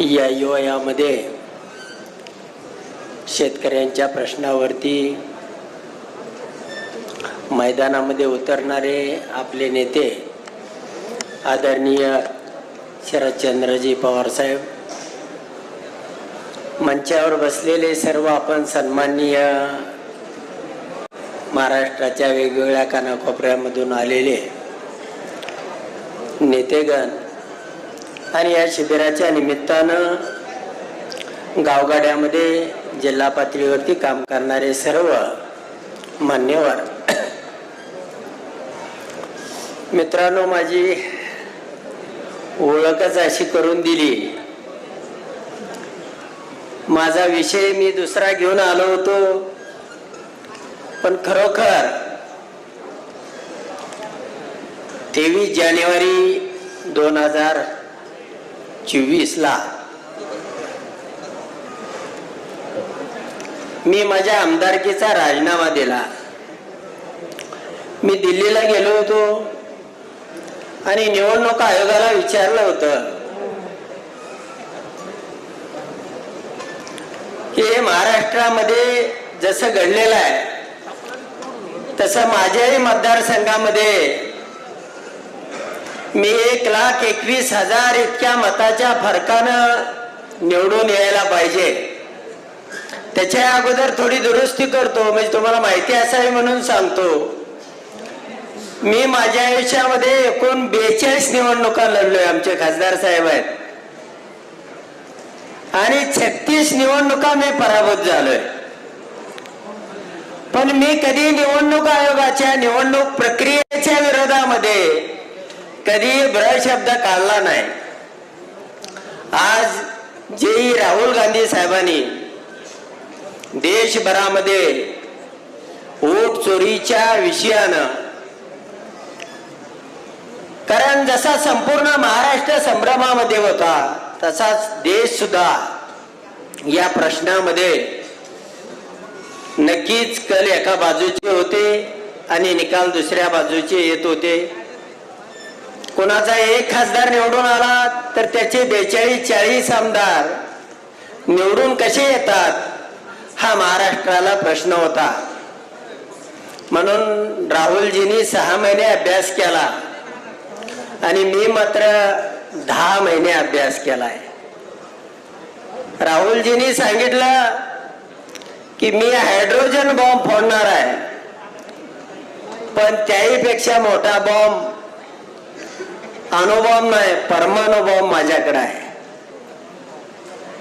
या युवयामध्ये शेतकऱ्यांच्या प्रश्नावरती मैदानामध्ये उतरणारे आपले नेते आदरणीय शरदचंद्रजी पवारसाहेब मंचावर बसलेले सर्व आपण सन्माननीय महाराष्ट्राच्या वेगवेगळ्या कानाकोपऱ्यामधून आलेले नेतेगण आणि या शिबिराच्या निमित्तानं गावगाड्यामध्ये जिल्हा पातळीवरती काम करणारे सर्व मान्यवर. मित्रांनो माझी ओळखच अशी करून दिली. माझा विषय मी दुसरा घेऊन आलो होतो पण खरोखर तेवीस जानेवारी दोन हजार चोवीसला. मी माझ्या आमदारकीचा राजीनामा दिला. मी दिल्लीला गेलो होतो आणि निवडणूक आयोगाला विचारलं होतं. की हे महाराष्ट्रामध्ये जसं घडलेलं आहे तसं माझ्याही मतदारसंघामध्ये मी एक लाख एकवीस हजार इतक्या मताच्या फरकानं निवडून यायला पाहिजे. त्याच्या अगोदर थोडी दुरुस्ती करतो म्हणजे तुम्हाला माहिती असावी म्हणून सांगतो. मी माझ्या आयुष्यामध्ये एकूण बेचाळीस निवडणुका लढलोय आमचे खासदार साहेब आहेत. आणि छत्तीस निवडणुका मी पराभूत झालोय. पण मी कधी निवडणूक आयोगाच्या निवडणूक प्रक्रियेच्या विरोधामध्ये कधी भ्र शब्द काढला नाही. आज जेही राहुल गांधी साहेबांनी देशभरामध्ये वोट चोरीच्या विषयानं कारण जसा संपूर्ण महाराष्ट्र संभ्रमामध्ये होता तसाच देश सुद्धा या प्रश्नामध्ये नक्कीच कल एका बाजूचे होते आणि निकाल दुसऱ्या बाजूचे येत होते. कोणाचा एक खासदार निवडून आला तर त्याचे बेचाळीस चाळीस आमदार निवडून कसे येतात हा महाराष्ट्राला प्रश्न होता. म्हणून राहुलजींनी सहा महिने अभ्यास केला आणि मी मात्र दहा महिने अभ्यास केलाय. राहुलजींनी सांगितलं की मी हायड्रोजन बॉम्ब फोडणार आहे पण त्याहीपेक्षा मोठा बॉम्ब अनुभव नाही परमानुभव माझ्याकडे आहे.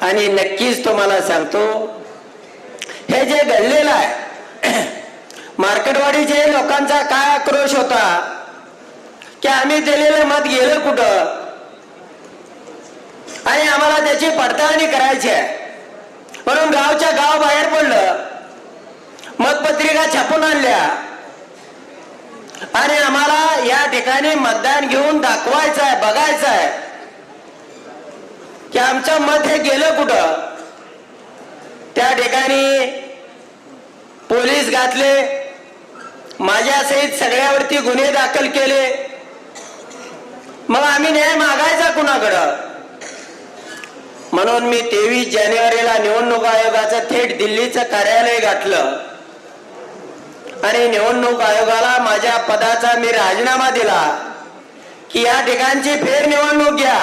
आणि नक्कीच तुम्हाला सांगतो हे जे घडलेलं आहे मार्केटवाडीचे लोकांचा काय आक्रोश होता की आम्ही दिलेलं मत गेलं कुठं? आणि आम्हाला त्याची पडताळणी करायची आहे. म्हणून गावच्या गाव बाहेर पडलं मतपत्रिका छापून आणल्या. आणि आम्हाला या ठिकाणी मतदान घेऊन दाखवायचं आहे बघायचं आहे की आमचं मत हे गेलं कुठं? त्या ठिकाणी पोलीस घातले माझ्यासहित सगळ्यावरती गुन्हे दाखल केले. मग आम्ही न्याय मागायचा कुणाकडं? म्हणून मी तेवीस जानेवारीला निवडणूक आयोगाचं थेट दिल्लीचं कार्यालय गाठलं. आणि निवडणूक आयोगाला माझ्या पदाचा मी राजीनामा दिला की या ठिकाणची फेर निवडणूक घ्या.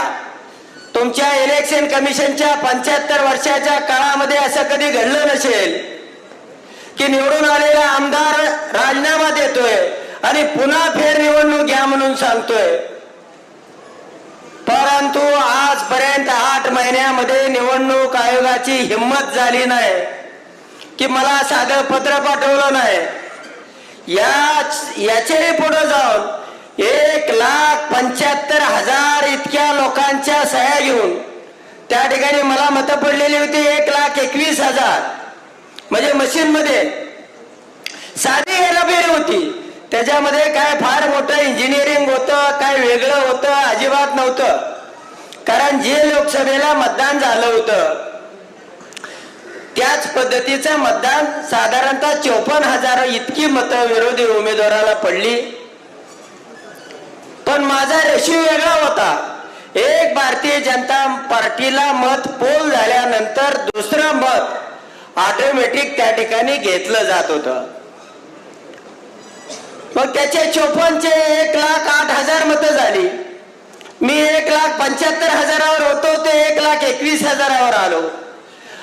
तुमच्या इलेक्शन कमिशनच्या पंच्याहत्तर वर्षाच्या काळामध्ये असं कधी घडलं नसेल की निवडून आलेला आमदार राजीनामा देतोय आणि पुन्हा फेर निवडणूक घ्या म्हणून सांगतोय. परंतु आजपर्यंत आठ महिन्यामध्ये निवडणूक आयोगाची हिंमत झाली नाही की मला साधं पत्र पाठवलं नाही. या याच्याही पुढे जाऊन एक लाख पंच्याहत्तर हजार इतक्या लोकांच्या सह्या घेऊन त्या ठिकाणी मला मतं पडलेली होती एक लाख एकवीस हजार. म्हणजे मशीन मध्ये साधी हेराफेरी होती. त्याच्यामध्ये काय फार मोठं इंजिनिअरिंग होतं काय वेगळं होतं अजिबात नव्हतं. कारण जे लोकसभेला मतदान झालं होतं त्याच पद्धतीचं मतदान साधारणतः चौपन्न हजार इतकी मतं विरोधी उमेदवाराला पडली. पण माझा रेशिओ वेगळा होता. एक भारतीय जनता पार्टीला मत पोल झाल्यानंतर दुसरं मत ऑटोमॅटिक त्या ठिकाणी घेतलं जात होतं. मग त्याचे चोपनचे एक लाख आठ हजार मतं झाली. मी एक लाख पंच्याहत्तर हजारावर होतो ते एक लाख एकवीस हजारावर आलो.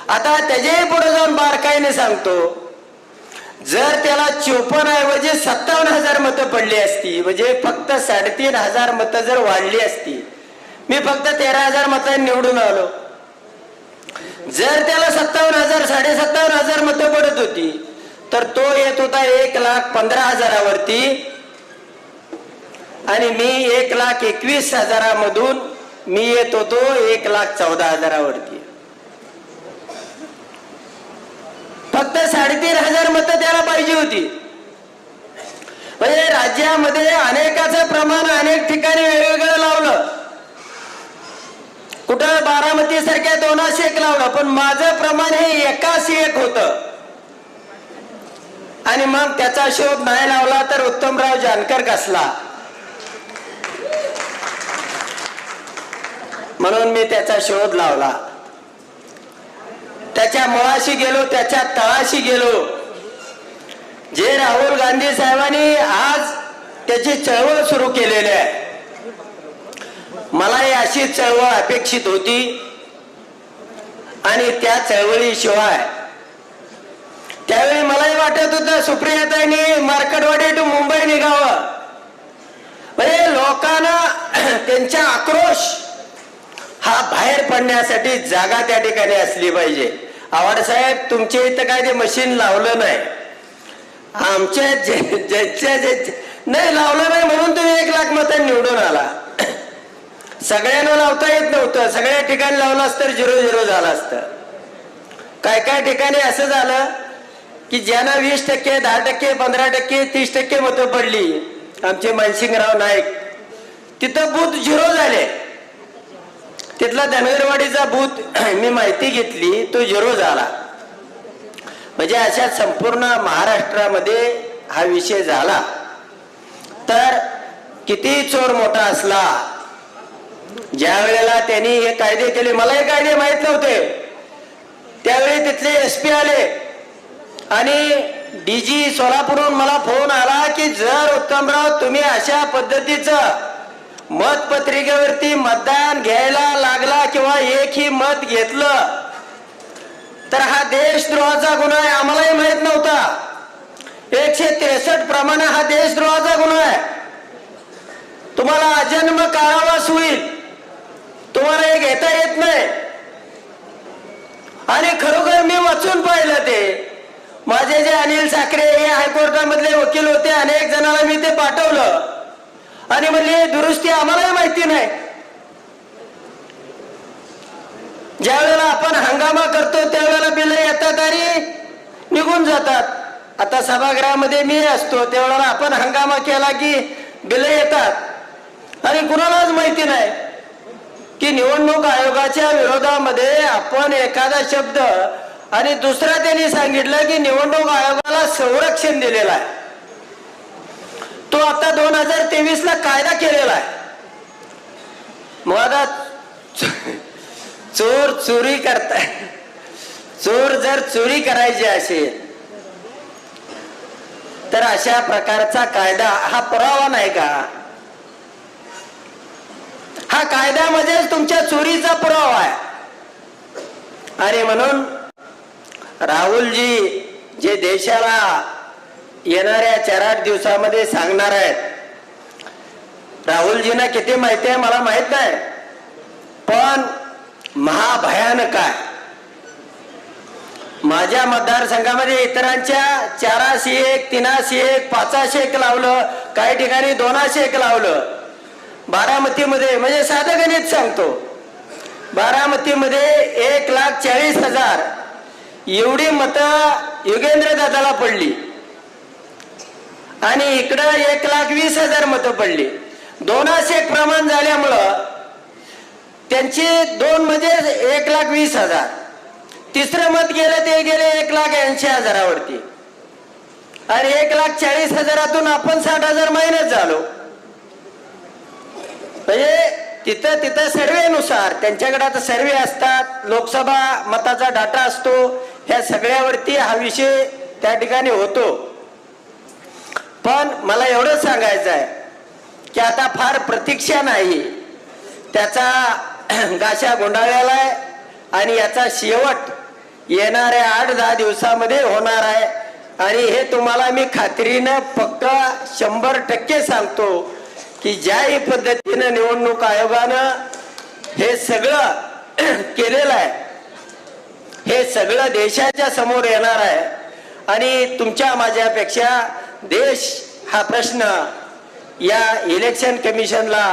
आता त्याच्याही पुढे जाऊन बारकाईने सांगतो. जर त्याला चोपन्न ऐवजी सत्तावन्न हजार मतं पडली असती म्हणजे फक्त साडेतीन हजार मतं जर वाढली असती मी फक्त तेरा हजार मतं निवडून आलो. जर त्याला सत्तावन्न हजार साडेसत्तावन्न हजार मतं पडत होती तर तो येत होता एक लाख पंधरा हजारावरती. आणि मी एक लाख एकवीस हजारामधून मी येत होतो एक लाख चौदा हजारावरती. फक्त साडेतीन हजार मतं त्याला पाहिजे होती. म्हणजे राज्यामध्ये अनेकाचं प्रमाण अनेक ठिकाणी वेगवेगळं लावलं. कुठं बारामती सारख्या दोनाशे एक लावलं पण माझं प्रमाण हे एकाशी एक होत. आणि मग त्याचा शोध नाही लावला तर उत्तमराव जानकर कसला? म्हणून मी त्याचा शोध लावला. त्याच्या मुळाशी गेलो त्याच्या तळाशी गेलो. जे राहुल गांधी साहेबांनी आज त्याची चळवळ सुरू केलेली आहे. मलाही अशी चळवळ अपेक्षित होती आणि त्या चळवळीशिवाय त्यावेळी मलाही वाटत होतं सुप्रियाताईंनी मार्केटवाडी टू मुंबई निघावं. म्हणजे लोकांना त्यांचा आक्रोश हा बाहेर पडण्यासाठी जागा त्या ठिकाणी असली पाहिजे. आवाड साहेब तुमच्या इथं काय ते मशीन लावलं नाही. आमच्या ज्याच्या ज्याच्या नाही लावलं नाही म्हणून तुम्ही एक लाख मतं निवडून आला. सगळ्यांना लावता येत नव्हतं. सगळ्या ठिकाणी लावलं असतं तर झिरो झिरो झालं असतं. काय काय ठिकाणी असं झालं की ज्यांना वीस टक्के दहा टक्के पंधरा टक्के तीस टक्के मतं पडली आमचे मानसिंगराव नाईक तिथं बूथ झिरो झाले. तिथला धनगरवाडीचा बूथ मी माहिती घेतली तो झिरो झाला. म्हणजे अशा संपूर्ण महाराष्ट्रामध्ये हा विषय झाला. तर किती चोर मोठा असला ज्या वेळेला त्यांनी हे कायदे केले मला हे कायदे माहीत नव्हते. त्यावेळी तिथले एस पी आले. आणि डीजी सोलापूरहून मला फोन आला की जर उत्तमराव तुम्ही अशा पद्धतीचं मतपत्रिकेवरती मतदान घ्यायला लागला किंवा एकही मत घेतलं तर हा देशद्रोहाचा गुन्हा आहे आम्हालाही माहीत नव्हता. एकशे त्रेसष्ट प्रमाणे हा देशद्रोहाचा गुन्हा आहे. तुम्हाला अजन्म कारावास होईल. तुम्हाला हे घेता येत नाही. आणि खरोखर मी वाचून पाहिलं ते. माझे जे अनिल साखरे हे हायकोर्टामधले वकील होते अनेक जणांना मी ते पाठवलं. आणि म्हणले दुरुस्ती आम्हालाही माहिती नाही. ज्या वेळेला आपण हंगामा करतो त्यावेळेला बिल येतात आणि निघून जातात. आता सभागृहामध्ये मी असतो त्यावेळेला आपण हंगामा केला की बिल येतात. आणि कुणालाच माहिती नाही की निवडणूक आयोगाच्या विरोधामध्ये आपण एखादा शब्द आणि दुसरा त्यांनी सांगितलं की निवडणूक आयोगाला संरक्षण दिलेलं आहे. तो आता दोन हजार तेवीस ला कायदा केलेला आहे. मग आता चोर चोरी करताय. चोर जर चोरी करायची असेल तर अशा प्रकारचा कायदा हा पुरावा नाही का? हा कायदा तुमच्या चोरीचा पुरावा आहे. आणि म्हणून राहुलजी जे देशाला येणाऱ्या चार आठ दिवसामध्ये सांगणार आहेत. राहुलजींना किती माहिती आहे मला माहीत नाही. पण महाभयानक आहे माझ्या मतदारसंघामध्ये इतरांच्या चाराशे एक तीनाशे एक पाचाशे एक लावलं. काही ठिकाणी दोनाशे एक लावलं. बारामतीमध्ये म्हणजे साधं गणित सांगतो. बारामतीमध्ये एक लाख चाळीस हजार. एवढी मतं युगेंद्र दादाला पडली. आणि इकडं एक लाख वीस हजार मतं पडली. दोनाशे एक प्रमाण झाल्यामुळं त्यांची दोन म्हणजे एक लाख वीस हजार. तिसरं मत गेलं ते गेले एक लाख ऐंशी हजारावरती. आणि एक लाख चाळीस हजारातून आपण साठ हजार मायनस झालो. म्हणजे तिथं तिथं सर्वेनुसार त्यांच्याकडे आता सर्वे असतात लोकसभा मताचा डाटा असतो ह्या सगळ्यावरती हा विषय त्या ठिकाणी होतो. पण मला एवढं सांगायचं आहे की आता फार प्रतीक्षा नाही. त्याचा गाशा गुंडाळलेला आहे आणि याचा शेवट येणाऱ्या आठ दहा दिवसामध्ये होणार आहे. आणि हे तुम्हाला मी खात्रीनं पक्का शंभर टक्के सांगतो की ज्याही पद्धतीनं निवडणूक आयोगानं हे सगळं केलेलं आहे. हे सगळं देशाच्या समोर येणार आहे. आणि तुमच्या माझ्यापेक्षा देश हा प्रश्न या इलेक्शन कमिशनला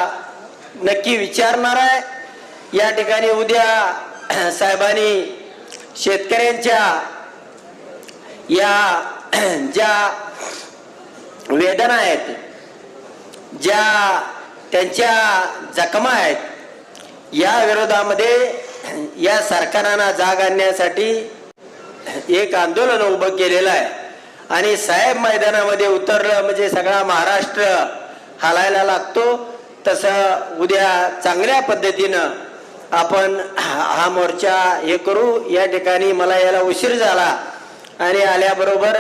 नक्की विचारणार आहे. या ठिकाणी उद्या साहेबांनी शेतकऱ्यांच्या या ज्या वेदना आहेत ज्या त्यांच्या जखमा आहेत या विरोधामध्ये या सरकारांना जाग आणण्यासाठी एक आंदोलन उभं केलेलं आहे. आणि साहेब मैदानामध्ये उतरलं म्हणजे सगळा महाराष्ट्र हालायला लागतो. तसं उद्या चांगल्या पद्धतीनं आपण हा मोर्चा हे करू. या ठिकाणी मला याला उशीर झाला आणि आल्याबरोबर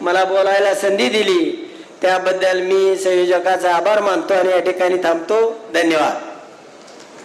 मला बोलायला संधी दिली. त्याबद्दल मी संयोजकाचा आभार मानतो आणि या ठिकाणी थांबतो. धन्यवाद.